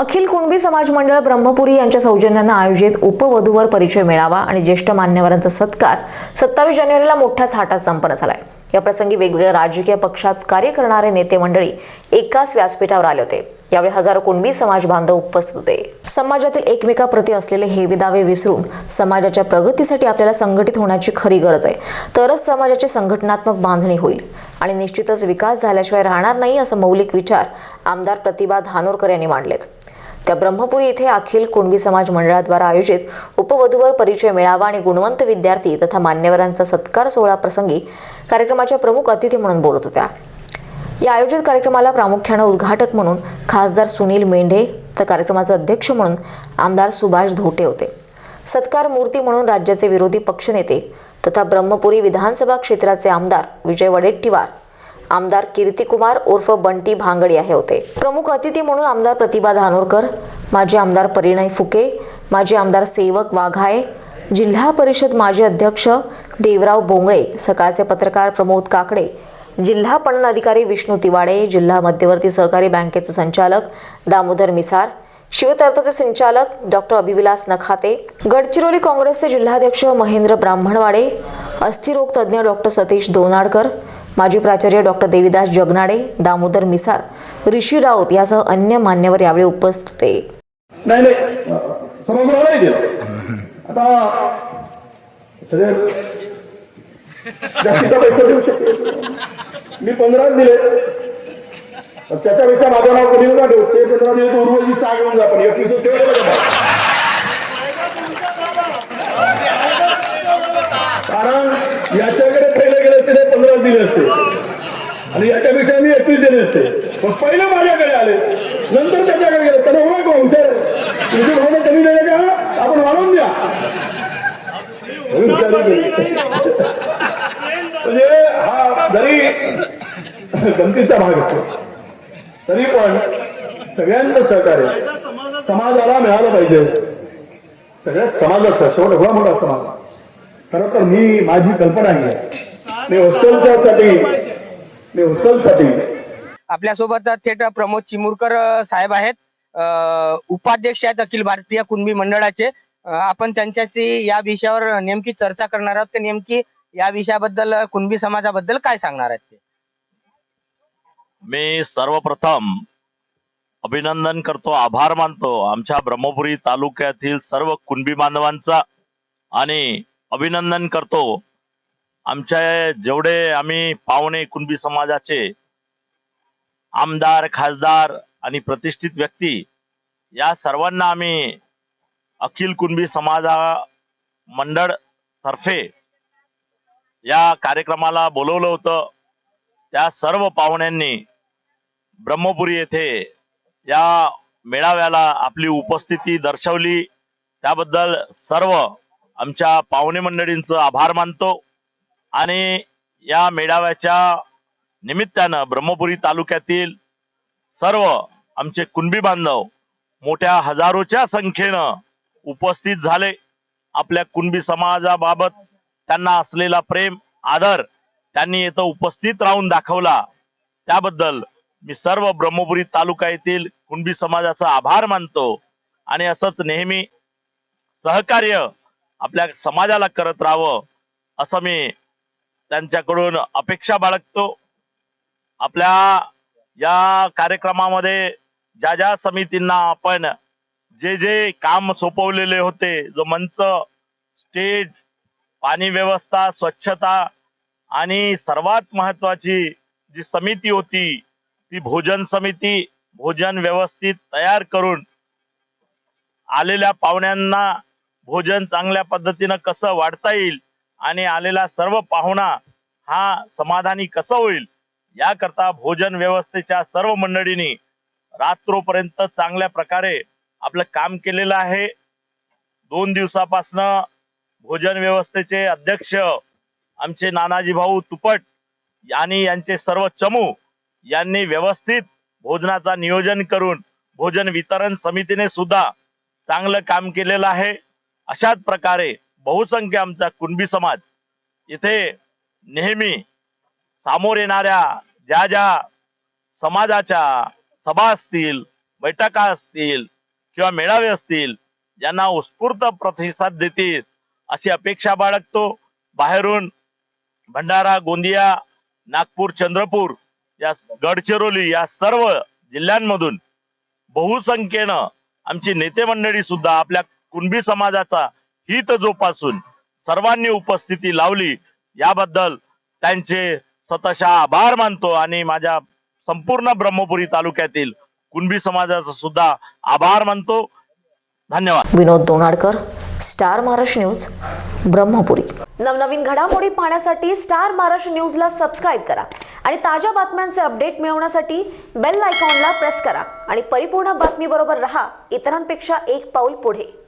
अखिल कुणबी समाज मंडळ ब्रह्मपुरी यांच्या सौजन्यानं आयोजित उपवधूवर परिचय मेळावा आणि ज्येष्ठ मान्यवरांचा सत्कार सत्तावीस जानेवारीला मोठ्या थाटात संपन्न झालाय. या प्रसंगी वेगवेगळ्या राजकीय पक्षात कार्य करणारे नेते मंडळी एकाच व्यासपीठावर आले होते. यावेळी हजारो कुणबी समाज बांधव उपस्थित होते. समाजातील एकमेकाप्रती असलेले हेवे दावे विसरून समाजाच्या प्रगतीसाठी आपल्याला संघटित होण्याची खरी गरज आहे. तरच समाजाची संघटनात्मक बांधणी होईल. आणि निश्चितच विकास झाल्याशिवाय राहणार नाही असं मौलिक विचार आमदार प्रतिभा धानोरकर यांनी मांडलेत. त्या ब्रह्मपुरी इथे अखिल कुणबी समाज मंडळाद्वारा आयोजित उपवधूवर परिचय मेळावा आणि गुणवंत विद्यार्थी तथा मान्यवरांचा सत्कार सोहळा प्रसंगी कार्यक्रमाच्या प्रमुख अतिथी म्हणून बोलत होत्या. या आयोजित कार्यक्रमाला प्रामुख्यानं उद्घाटक म्हणून खासदार सुनील मेंढे तर कार्यक्रमाचे अध्यक्ष म्हणून आमदार सुभाष धोटे होते. सत्कार मूर्ती म्हणून राज्याचे विरोधी पक्षनेते तथा ब्रह्मपुरी विधानसभा क्षेत्राचे आमदार विजय वडेट्टीवार आमदार कीर्तिकुमार उर्फ बंटी भांगडिया हे होते. प्रमुख अतिथी म्हणून आमदार प्रतिभा धानोरकर माजी आमदार परिणय फुके माजी आमदार सेवक वाघाय जिल्हा परिषद माजी अध्यक्ष देवराव बोंगळे सकाळचे पत्रकार प्रमोद काकडे जिल्हा पणन अधिकारी विष्णू तिवाडे जिल्हा मध्यवर्ती सहकारी बँकेचे संचालक दामोदर मिसार शिवतर्थचे संचालक डॉक्टर अभिविलास नखाते गडचिरोली काँग्रेसचे जिल्हाध्यक्ष महेंद्र ब्राह्मणवाडे अस्थिरोग तज्ज्ञ डॉक्टर सतीश दोनाडकर माजी प्राचार्य डॉक्टर देविदास जगनाडे दामोदर मिसार ऋषी राऊत यासह अन्य मान्यवर यावेळी उपस्थित होते. नाही नाही. सभागृहाला दिलं आता सगळे जास्तीचा पैसा देऊ शकतो. मी पंधराच दिले. त्याच्यापेक्षा माझं नाव कोणी नका ठेवू ते पंधरा दिले तर उर्वरित सहा घेऊन जा पण एकवीस ठेवलं कारण याच्या पहिले गेले असते ते पंधरा दिले असते आणि याच्यापेक्षा मी एकवीस दिले असते. पण पहिले माझ्याकडे आले. नंतर त्याच्याकडे गेले. त्याला ओळख बा, हुशार. तुमची भावना कमी झाली का? आपण वाढवून द्या. म्हणजे हा जरी गमतीचा भाग असतो तरी पण सगळ्यांचं सहकार्य समाजाला मिळालं पाहिजे. सगळ्या समाजाचं शेवट एवढा मोठा समाज. खरं तर मी माझी कल्पना ही आहे. मी हॉस्टेलसाठी मी हॉस्टेलसाठी आपल्यासोबत थेट प्रमोद चिमुरकर साहेब आहेत. उपाध्यक्ष आहेत अखिल भारतीय कुणबी मंडळाचे. आपण त्यांच्याशी या विषयावर नेमकी चर्चा करणार आहोत. ते नेमकी या विषयाबद्दल कुणबी समाजाबद्दल काय सांगणार आहेत ते? मी सर्वप्रथम अभिनंदन करतो आभार मानतो आमच्या ब्रह्मपुरी तालुक्यातील सर्व कुणबी बांधवांचा आणि अभिनंदन करतो आमच्या जेवढे आम्ही पाहुणे कुणबी समाजाचे आमदार खासदार आणि प्रतिष्ठित व्यक्ती या सर्वांना आम्ही अखिल कुणबी समाजा मंडळ तर्फे या कार्यक्रमाला बोलवलं होतं. त्या सर्व पाहुण्यांनी ब्रह्मपुरी येथे या मेळाव्याला आपली उपस्थिती दर्शवली. त्याबद्दल सर्व आमच्या पाहुणे मंडळींचं आभार मानतो. आणि या मेळाव्याच्या निमित्तानं ब्रह्मपुरी तालुक्यातील सर्व आमचे कुणबी बांधव मोठ्या हजारोच्या संख्येनं उपस्थित झाले. आपल्या कुणबी समाजाबाबत त्यांना असलेला प्रेम आदर त्यांनी इथं उपस्थित राहून दाखवला. त्याबद्दल मी सर्व ब्रह्मपुरी तालुका येथील कुणबी समाजाचा आभार मानतो आणि असंच नेहमी सहकार्य आपल्या समाजाला करत राहावं असं मी त्यांच्याकडून अपेक्षा बाळगतो. आपल्या या कार्यक्रमामध्ये ज्या ज्या समितींना आपण जे जे काम सोपवलेले होते जो मंच स्टेज पाणी व्यवस्था स्वच्छता आणि सर्वात महत्वाची जी समिती होती ती भोजन समिती भोजन व्यवस्थित तयार करून आलेल्या पाहुण्यांना भोजन चांगल्या पद्धतीनं कसं वाढता येईल आणि आलेला सर्व पाहुणा हा समाधानी कसं होईल? याकरता भोजन व्यवस्थेच्या सर्व मंडळींनी रात्रोपर्यंत चांगल्या प्रकारे आपलं काम केलेलं आहे. दोन दिवसापासनं भोजन व्यवस्थेचे अध्यक्ष आमचे नानाजी भाऊ तुपट आणि यांचे सर्व चमू यांनी व्यवस्थित भोजनाचा नियोजन करून भोजन वितरण समितीने सुद्धा चांगलं काम केलेलं आहे. अशाच प्रकारे बहुसंख्य आमचा कुणबी समाज. इथे नेहमी सामोर येणाऱ्या ज्या ज्या समाजाच्या सभा असतील बैठका असतील किंवा मेळावे असतील यांना उत्स्फूर्त प्रतिसाद देतील अशी अपेक्षा बाळगतो. बाहेरून भंडारा गोंदिया नागपूर चंद्रपूर या गडचिरोली या सर्व जिल्ह्यांमधून बहुसंख्येनं आमची नेते मंडळी सुद्धा आपल्या कुणबी समाजाचा हित जोपासून सर्वांनी उपस्थिती लावली. याबद्दल त्यांचे स्वतःच्या आभार मानतो आणि माझ्या संपूर्ण ब्रह्मपुरी तालुक्यातील कुणबी समाजाचा सुद्धा आभार मानतो. धन्यवाद. Vinod Donadkar star Maharashtra news Brahmapuri. नवनवीन घडामोडी पाहण्यासाठी स्टार महाराष्ट्र न्यूजला सबस्क्राईब करा आणि ताज्या बातम्यांचे अपडेट मिळवण्यासाठी बेल आयकॉनला प्रेस करा आणि परिपूर्ण बातमीबरोबर रहा. इतरांपेक्षा एक पाऊल पुढे.